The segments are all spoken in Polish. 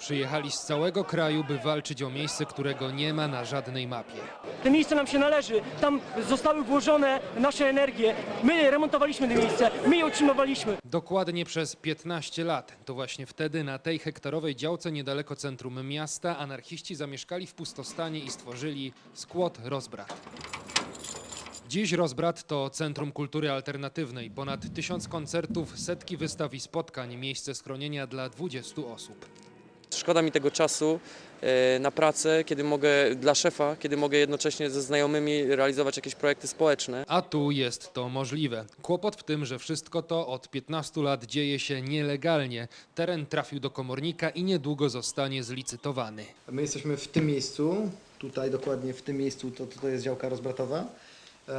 przyjechali z całego kraju, by walczyć o miejsce, którego nie ma na żadnej mapie. To miejsce nam się należy, tam zostały włożone nasze energie. My remontowaliśmy to miejsce, my je utrzymywaliśmy. Dokładnie przez 15 lat. To właśnie wtedy na tej hektarowej działce niedaleko centrum miasta anarchiści zamieszkali w pustostanie i stworzyli skład Rozbrat. Dziś Rozbrat to Centrum Kultury Alternatywnej. Ponad tysiąc koncertów, setki wystaw i spotkań, miejsce schronienia dla 20 osób. Szkoda mi tego czasu e, na pracę, kiedy mogę dla szefa, kiedy mogę jednocześnie ze znajomymi realizować jakieś projekty społeczne. A tu jest to możliwe. Kłopot w tym, że wszystko to od 15 lat dzieje się nielegalnie. Teren trafił do komornika i niedługo zostanie zlicytowany. My jesteśmy w tym miejscu, tutaj dokładnie w tym miejscu, to, to jest działka rozbratowa. Eee,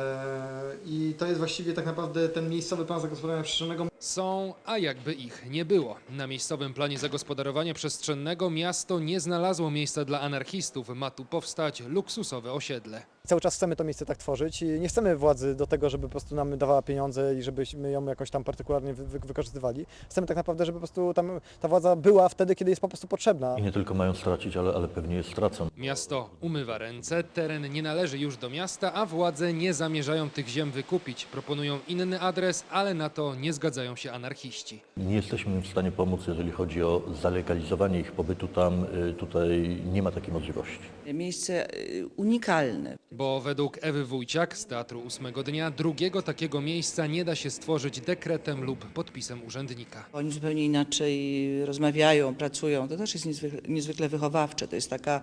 I to jest właściwie tak naprawdę ten miejscowy plan zagospodarowania przestrzennego. Są, a jakby ich nie było. Na miejscowym planie zagospodarowania przestrzennego miasto nie znalazło miejsca dla anarchistów. Ma tu powstać luksusowe osiedle. Cały czas chcemy to miejsce tak tworzyć i nie chcemy władzy do tego, żeby po prostu nam dawała pieniądze i żebyśmy ją jakoś tam partykularnie wy- wy- wykorzystywali. Chcemy tak naprawdę, żeby po prostu tam ta władza była wtedy, kiedy jest po prostu potrzebna. I nie tylko mają stracić, ale, ale pewnie je stracą. Miasto umywa ręce, teren nie należy już do miasta, a władze nie zamierzają tych ziem wykupić. Proponują inny adres, ale na to nie zgadzają się anarchiści. Nie jesteśmy w stanie pomóc, jeżeli chodzi o zalegalizowanie ich pobytu tam. Y, Tutaj nie ma takiej możliwości. Miejsce y, unikalne. Bo według Ewy Wójciak z Teatru Ósmego Dnia drugiego takiego miejsca nie da się stworzyć dekretem lub podpisem urzędnika. Oni zupełnie inaczej rozmawiają, pracują. To też jest niezwykle, niezwykle wychowawcze. To jest taka,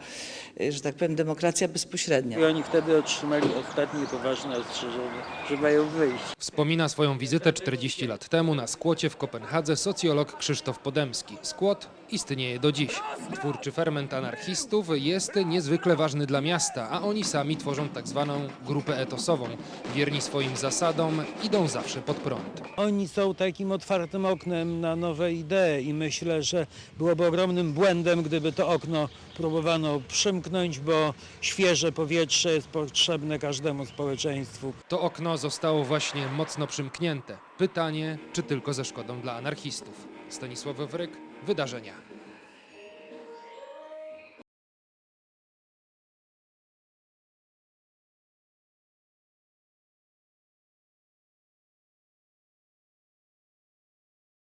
y, że tak powiem, demokracja bezpośrednia. I oni wtedy otrzymali ostatnie poważne ostrzeżenie, że mają wyjść. Wspomina swoją wizytę 40 lat temu na skłocie w Kopenhadze socjolog Krzysztof Podemski. Skłot istnieje do dziś. Twórczy ferment anarchistów jest niezwykle ważny dla miasta, a oni sami tworzą tak zwaną grupę etosową. Wierni swoim zasadom, idą zawsze pod prąd. Oni są takim otwartym oknem na nowe idee i myślę, że byłoby ogromnym błędem, gdyby to okno próbowano przymknąć, bo świeże powietrze jest potrzebne każdemu społeczeństwu. To okno zostało właśnie mocno przymknięte. Pytanie, czy tylko ze szkodą dla anarchistów. Stanisław Wawryk, Wydarzenia.